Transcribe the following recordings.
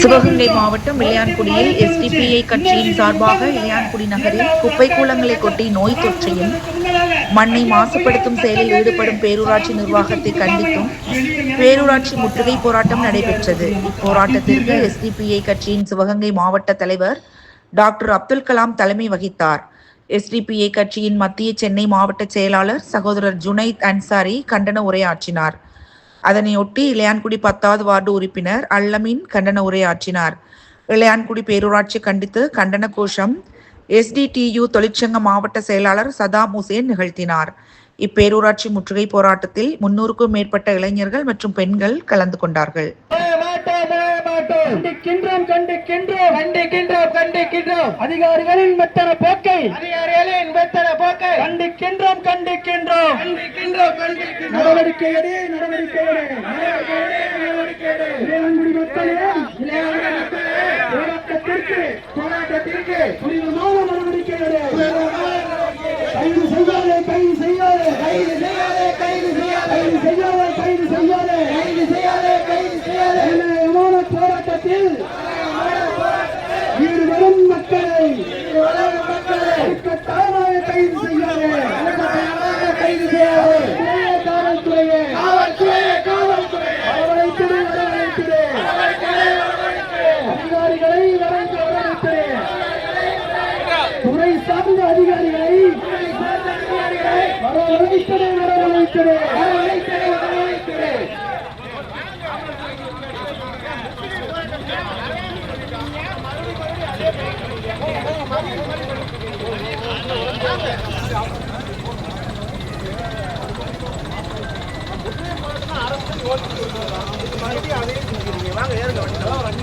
சிவகங்கை மாவட்டம் இளையான்குடியில் எஸ்டிபிஐ கட்சியின் சார்பாக இளையான்குடி நகரில் குப்பை கூலங்களை கொட்டி நோய் தொற்றையும் மண்ணை மாசுபடுத்தும் செயலில் ஈடுபடும் பேரூராட்சி நிர்வாகத்தை கண்டித்தும் பேரூராட்சி முற்றுகை போராட்டம் நடைபெற்றது. இப்போராட்டத்திற்கு எஸ்டிபிஐ கட்சியின் சிவகங்கை மாவட்ட தலைவர் டாக்டர் அப்துல் கலாம் தலைமை வகித்தார். எஸ்டிபிஐ கட்சியின் மத்திய சென்னை மாவட்ட செயலாளர் சகோதரர் ஜுனைத் அன்சாரி கண்டன உரையாற்றினார். அதனையொட்டி இளையான்குடி பத்தாவது வார்டு உறுப்பினர் அல்லமின் கண்டன உரையாற்றினார். இளையான்குடி பேரூராட்சி கண்டித்து கண்டன கோஷம் எஸ்டிடியு தொழிற்சங்க மாவட்ட செயலாளர் சதாம் ஹுசேன் நிகழ்த்தினார். இப்பேரூராட்சி முற்றுகை போராட்டத்தில் முன்னூறுக்கும் மேற்பட்ட இளைஞர்கள் மற்றும் பெண்கள் கலந்து கொண்டார்கள். மாட்டோம் கண்டிக்கின்றோம் கண்டிக்கின்றோம். கண்டிக்கின்றோம் கண்டிக்கின்றோம். அதிகாரிகளின் மெத்தன போக்கை. அதிகாரிகளின் மெத்தன போக்கை. கண்டிக்கின்றோம் கண்டிக்கின்றோம். கண்டிக்கின்றோம் கண்டிக்கின்றோம். நடவடிக்கை எடு நடவடிக்கை எடு நடவடிக்கை எடு இளையான்குடி மக்களே. இளையான்குடி மக்களே. போராட்டத்திற்கு போராட்டத்திற்கு துரிதமான நடவடிக்கை எடு கைது செய்யாதே கைது செய்யாதே. கைது செய்யாதே கைது செய்யாதே. கைது செய்யாதே. போராட்டத்தில் வீடு வரும் மக்களை கைது செய்யாது. கைது செய்யாது. காவல்துறையை. அதிகாரிகளை துறை சார்ந்த அதிகாரிகளை வரவழைத்திரு வரவழைத்திரு அரசு ஓட்டு வாங்க ஏறுங்க வண்டி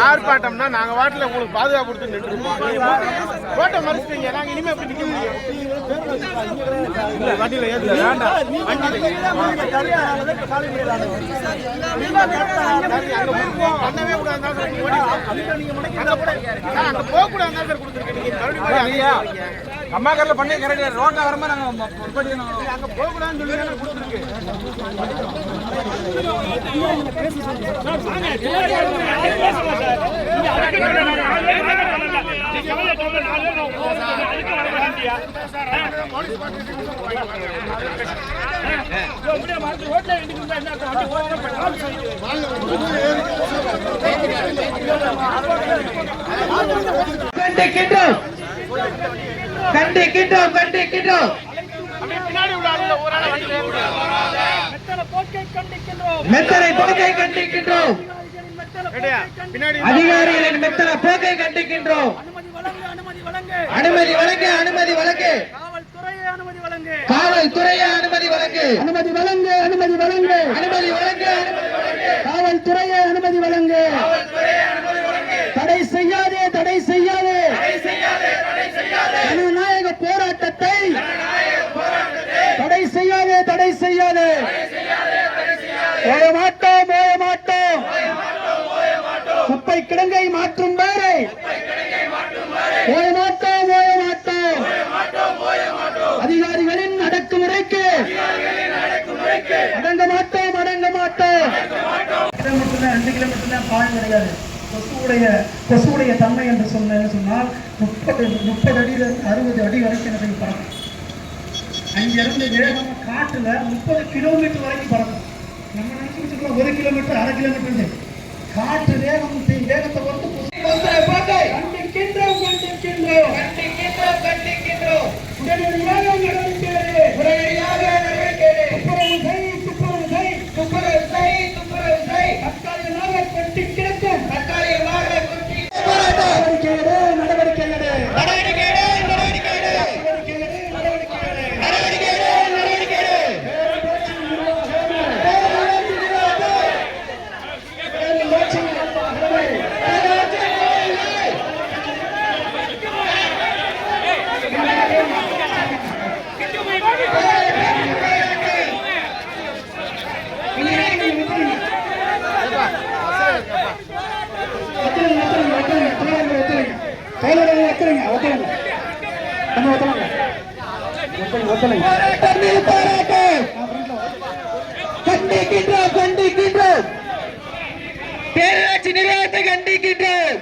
ஆர்ப்பாட்டம்னா நாங்க வாட்டில உங்களுக்கு பாதுகாப்பு கொடுத்து நின்றுருப்போம் கோட்டை மறைச்சிட்டீங்க நாங்க இனிமே எப்படி நிக்க முடியும் வண்டியில ஏத்து வேண்டாம் போக கூடாது கொடுத்துருக்கீங்க. அம்மா கடையில் பண்ணி கரெக்டாக ரோட்டில் வரமா நாங்கள் அங்கே போகக்கூடாதுன்னு சொல்லி கொடுத்துருக்கு அப்படியா அப்படியே மாற்றி ஓட்டில் போக்கை கண்டிக்கின்றோம். அதிகாரிகளின் மெத்தன போக்கை கண்டிக்கின்றோம். அனுமதி வழங்கு அனுமதி வழங்கு. காவல்துறையே அனுமதி வழங்கு. அனுமதி வழங்கு. அனுமதி வழங்கு அனுமதி வழங்கு. காவல்துறையே அனுமதி வழங்கு. தடை செய்யாதே தடை செய்யாதே. ஜனநாயக போராட்டத்தை தடை செய்யாதே தடை செய்யாதே. ஓய மாட்டோம் ஓய மாட்டோம் குப்பை கிடங்கை மாற்றும் வேலை. ஓய மாட்டோம் ஓய மாட்டோம் அதிகாரிகளின் அடக்குமுறைக்கு அடங்க மாட்டோம் அடங்க மாட்டோம் கிலோமீட்டர் தான் ரெண்டு கிலோமீட்டர் தான் பாயம் கிடையாது கொசுவுடைய கொசுவுடைய தன்மை என்று சொன்னேன்னு சொன்னால் முப்பது முப்பது அடியில் அறுபது அடி வரைக்கும் எனக்கு பறக்கும். அங்கிருந்து வேகமாக காட்டில் முப்பது கிலோமீட்டர் வரைக்கும் பறக்கும். நம்ம நினைச்சுக்கிட்டு ஒரு கிலோமீட்டர் அரை கிலோமீட்டர் காற்று வேகம் வேகத்தை பொறுத்து கண்டிக்கின்றோம் கண்டிக்கின்றோம் கண்டிக்கின்றோம். கண்டிக்கின்றோம் உடனடியாக கண்டிக்கின்றோம் கண்டிக்கின்றோம். பேரூராட்சி நிர்வாகத்தை கண்டிக்கின்றோம்.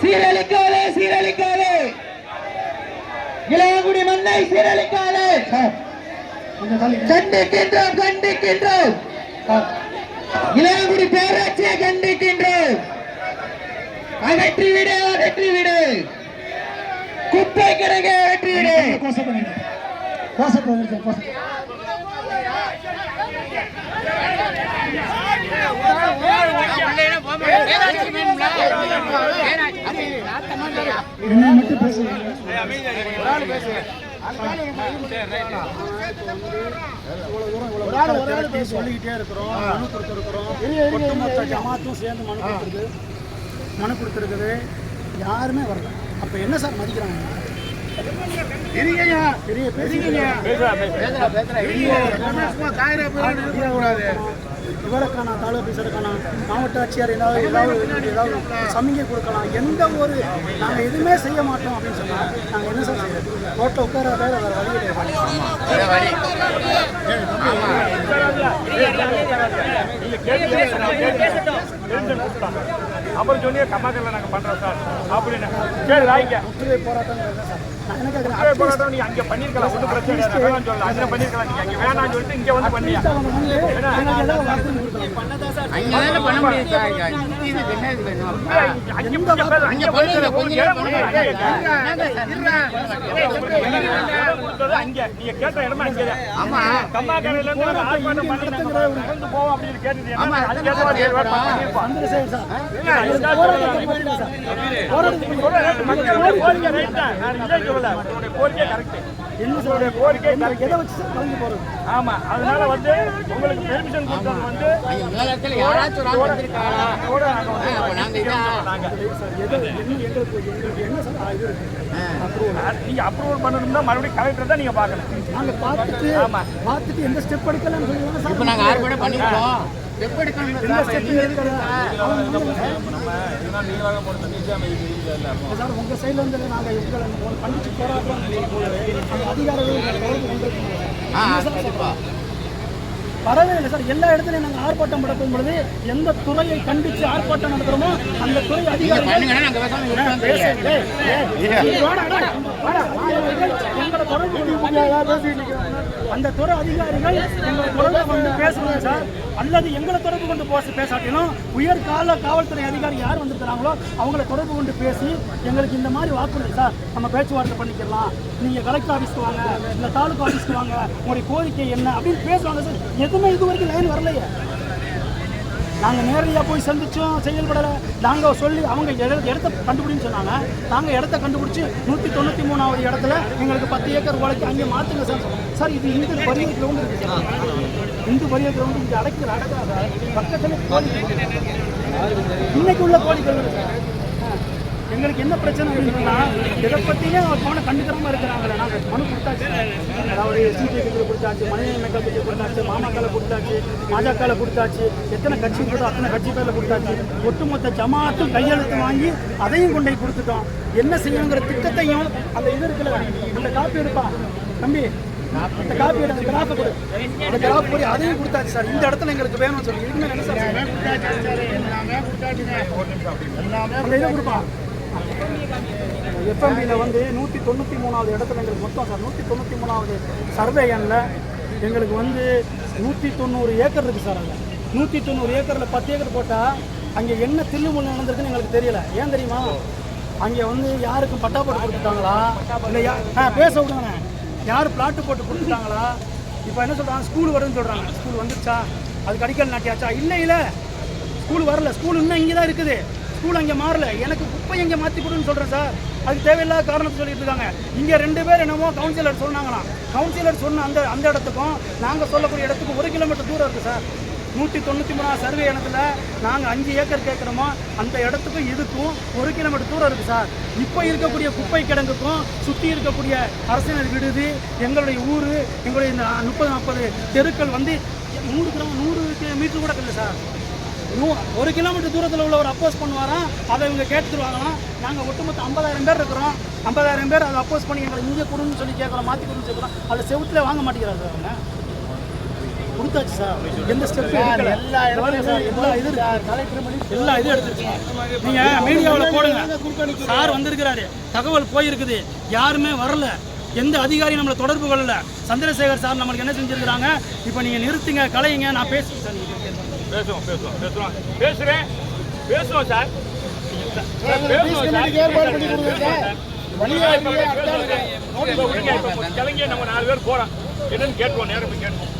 சீரழிக்காதே சீரழிக்காதே. இளையங்குடி மண்ணை சீரழிக்காதே. சார் கொஞ்சம் தள்ளி கண்டிக்கின்றோம் கண்டிக்கின்றோம். சார் இளையங்குடி பேராட்சியை கண்டிக்கின்றோம் அகற்றி விடு அகற்றி விடு குப்பை கிடங்க அகற்றி விடு கோசத்தை நீங்க கோசத்தை வந்து கோசத்தை என்ன மட்டும் பேசுவீங்க ஒரு ஆள் ஒரு ஆள் பேசி சொல்லிக்கிட்டே இருக்கிறோம் மனு கொடுத்துருக்குறோம் ஒட்டுமொத்த ஜமாத்தும் சேர்ந்து மனு கொடுத்துருக்கு மனு கொடுத்துருக்குது யாருமே வரல. அப்போ என்ன சார் மதிக்கிறாங்க? பெரிய விவரக்கான தாலுகா ஆஃபீஸருக்கான மாவட்ட ஆட்சியர் ஏதாவது ஏதாவது ஏதாவது சமிகை கொடுக்கலாம். எந்த ஒரு நாங்கள் எதுவுமே செய்ய மாட்டோம் அப்படின்னு சொன்னால் நாங்கள் என்ன சார் செய்யறது? ரோட்டில் உட்காராத வேறு வழி கிடையாது. அப்புறம் சொன்னீங்க கம்மாக்கல்ல நாங்க பண்றோம் சார். அப்படின்னு. சரி வாங்கிக்க முற்றுகை போராட்டம் அங்க பண்ணிருக்கலாம் ஒன்றும் பிரச்சனை இல்லை. வேணாம்னு சொல்லல அங்க பண்ணிருக்கலாம். நீங்க அங்க வேணாம்னு சொல்லிட்டு இங்க வந்து பண்ணியா கோரிக்கை சொல்லல. உங்களுடைய கோரிக்கை. எதை வச்சு கலந்து போகிறது ஆமா. அதனால வந்து உங்களுக்கு பெர்மிஷன் கொடுத்தது வந்து கூட நாங்க வந்து நாங்க எது என்ன எங்களுக்கு எங்களுக்கு என்ன சார் இது நீங்க அப்ரூவல் பண்ணணும்னா மறுபடியும் கலெக்டர் தான் நீங்க பார்க்கணும் நாங்கள் பார்த்துட்டு பார்த்துட்டு எந்த ஸ்டெப் எடுக்கலாம்னு சொல்லி சார் இப்போ ஆர்ப்பாட்டம் பண்ணிக்கிறோம் எந்த ஸ்டெப் வந்து- சார் உங்கள் சைடில் வந்து நாங்கள் எங்களை கண்டிச்சு போராட்டம் அதிகாரிகள் தொடர்பு கொண்டிருக்கோம் வரவே இல்லை சார். எல்லா இடத்துலையும் நாங்கள் ஆர்ப்பாட்டம் நடத்தும் பொழுது எந்த துறையை கண்டித்து ஆர்ப்பாட்டம் நடத்துகிறோமோ அந்த துறை அதிகாரிகள் எங்களை தொடர்பு கொண்டு அந்த துறை அதிகாரிகள் எங்களை தொடர்பு கொண்டு பேசுவாங்க சார். அல்லது எங்களை தொடர்பு கொண்டு போச பேசாட்டிலும் உயர் கால காவல்துறை அதிகாரி யார் வந்திருக்கிறாங்களோ அவங்கள தொடர்பு கொண்டு பேசி எங்களுக்கு இந்த மாதிரி வாக்குறுதி சார். நம்ம பேச்சுவார்த்தை பண்ணிக்கலாம் நீங்கள் கலெக்டர் ஆஃபீஸ்க்கு வாங்க இல்லை தாலுகா ஆஃபீஸ்க்கு வாங்க உங்களுடைய கோரிக்கை என்ன அப்படின்னு பேசுவாங்க சார். எதுவுமே இது வரைக்கும் லைன் வரலையே. நாங்கள் நேரடியாக போய் சந்தித்தோம் செயல்படலை. நாங்கள் சொல்லி அவங்க இடத்த கண்டுபிடின்னு சொன்னாங்க. நாங்கள் இடத்த கண்டுபிடிச்சி நூற்றி தொண்ணூற்றி மூணாவது இடத்துல எங்களுக்கு பத்து ஏக்கர் உழைக்கு அங்கே மாற்றுங்க சார். சார் இது இந்த பரியர் கிரவுண்ட் இருக்குது சார்? இந்து பரியர் கிரௌண்ட் இங்கே அடைக்கிற அடக்காத பக்கத்தில் கோழி இன்னைக்கு உள்ள கோழிகள் எங்களுக்கு என்ன பிரச்சனை அப்படின்னா இதை பற்றியே அவர் போன கண்டுக்கிறமா இருக்கிறாங்க நாங்கள் மனு கொடுத்தாச்சு. அதாவது சிபிஐக்கு கொடுத்தாச்சு மனித மேக்கப்புக்கு கொடுத்தாச்சு மாமாக்கால கொடுத்தாச்சு பாஜகவில் கொடுத்தாச்சு எத்தனை கட்சி இருக்கோ அத்தனை கட்சி பேரில் கொடுத்தாச்சு. ஒட்டுமொத்த ஜமாத்தும் கையெழுத்து வாங்கி அதையும் கொண்டு போய் கொடுத்துட்டோம். என்ன செய்யணுங்கிற திட்டத்தையும் அந்த இது இருக்குல்ல அந்த காப்பி இருப்பான் தம்பி அந்த காப்பி எடுத்து கிராஃபை கொடு. அந்த கிராஃப் போய் அதையும் கொடுத்தாச்சு சார். இந்த இடத்துல எங்களுக்கு வேணும்னு சொல்லி இதுக்கு என்ன சார் அந்த இதை கொடுப்பா. எஃப்எம்பியில் வந்து நூற்றி தொண்ணூற்றி மூணாவது இடத்துல எங்களுக்கு மொத்தம் சார் நூற்றி தொண்ணூற்றி மூணாவது சர்வே எண்ணில் எங்களுக்கு வந்து நூற்றி தொண்ணூறு ஏக்கர் இருக்குது சார் அதில். நூற்றி தொண்ணூறு ஏக்கரில் பத்து ஏக்கர் போட்டால் அங்கே என்ன தில்லுமுள்ளு நடந்திருக்குன்னு எங்களுக்கு தெரியல. ஏன் தெரியுமா? அங்கே வந்து யாருக்கும் பட்டா போட்டு கொடுத்துட்டாங்களா? இல்லை யா ஆ பேச விடுங்கண்ணே. யார் பிளாட்டு போட்டு கொடுத்துட்டாங்களா? இப்போ என்ன சொல்கிறாங்க ஸ்கூல் வருதுன்னு சொல்கிறாங்க ஸ்கூல் வந்துச்சா அதுக்கு அடிக்கல் நாட்டியாச்சா? இல்லை இல்லை. ஸ்கூல் வரல. ஸ்கூல் இன்னும் இங்கே தான் இருக்குது. ஸ்கூல் அங்கே மாறல. எனக்கு குப்பை இங்கே மாற்றி கொடுன்னு சொல்கிறேன் சார் அதுக்கு தேவையில்லாத காரணத்தை சொல்லிட்டு இருக்காங்க. இங்கே ரெண்டு பேர் என்னமோ கவுன்சிலர் சொன்னாங்களாம். கவுன்சிலர் சொன்ன அந்த அந்த இடத்துக்கும் நாங்கள் சொல்லக்கூடிய இடத்துக்கும் ஒரு கிலோமீட்டர் தூரம் இருக்குது சார் நூற்றி தொண்ணூற்றி மூணாவது சர்வே இடத்துல நாங்கள் அஞ்சு ஏக்கர் கேட்குறோமோ அந்த இடத்துக்கும் இதுக்கும் ஒரு கிலோமீட்டர் தூரம் இருக்குது சார். இப்போ இருக்கக்கூடிய குப்பை கிடங்குக்கும் சுற்றி இருக்கக்கூடிய அரசினர் விடுதி எங்களுடைய ஊர் எங்களுடைய இந்த முப்பது நாற்பது தெருக்கள் வந்து நூறு கிலோ நூறு மீட்டர் கூட இல்லை சார். நூ- ஒரு கிலோமீட்டர் தூரத்தில் உள்ளவர் அப்போஸ் பண்ணுவாராம் அதை இவங்க கேட்டுருவாங்களாம் நாங்கள் ஒட்டுமொத்த ஐம்பதாயிரம் பேர் இருக்கிறோம். ஐம்பதாயிரம் பேர் அதை அப்போஸ் பண்ணி எங்களை இங்கே கொடுன்னு சொல்லி கேட்குறோம் மாற்றி கொடுன்னு கேட்குறோம் அதில் செவுத்துல வாங்க மாட்டேங்கிறாரு சார் அவங்க. கொடுத்தாச்சு சார். எந்த ஸ்டெப் எல்லா இடத்துலையும் சார் எல்லா இது இருக்கு. எல்லா இதுவும் எடுத்துருக்கீங்க நீங்கள் மீடியாவில் போடுங்க. சார் வந்திருக்கிறாரு. தகவல் போயிருக்குது. யாருமே வரல. எந்த அதிகாரியும் நம்மளை தொடர்பு கொள்ளல. சந்திரசேகர் சார் நம்மளுக்கு என்ன செஞ்சிருக்கிறாங்க? இப்போ நீங்கள் நிறுத்துங்க கலையுங்க. நான் பேசுறேன் சார் நீங்க பேசுவோம் பேசுவோம் பேசுவோம். பேசுறேன். பேசுவோம் சார். பேசுவோம் சார். கிளங்க நம்ம நாலு பேர் போறோம். என்னன்னு கேட்டுவோம் நேரம் போய் கேட்டுவோம்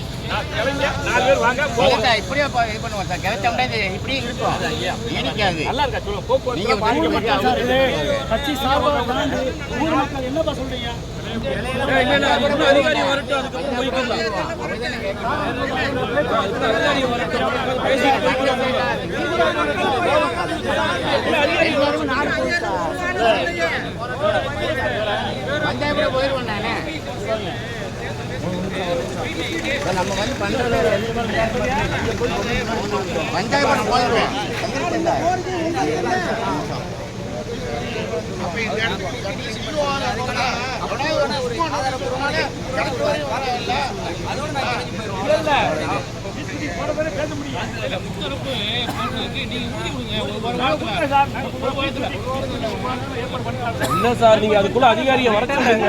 இப்படியே இது பண்ணுவோம் சார். கிடைச்ச முடியாது இப்படியே இருக்கும். நீடிக்காது நல்லா இருக்கா சொல்லுங்க. போக்குவரத்து இது போயிருவோம் நானே இப்ப நம்ம வந்து பண்றது பஞ்சாயத்து போயிருவோம் இல்ல சார் நீங்க அதுக்குள்ள அதிகாரியை வர சொல்லுங்க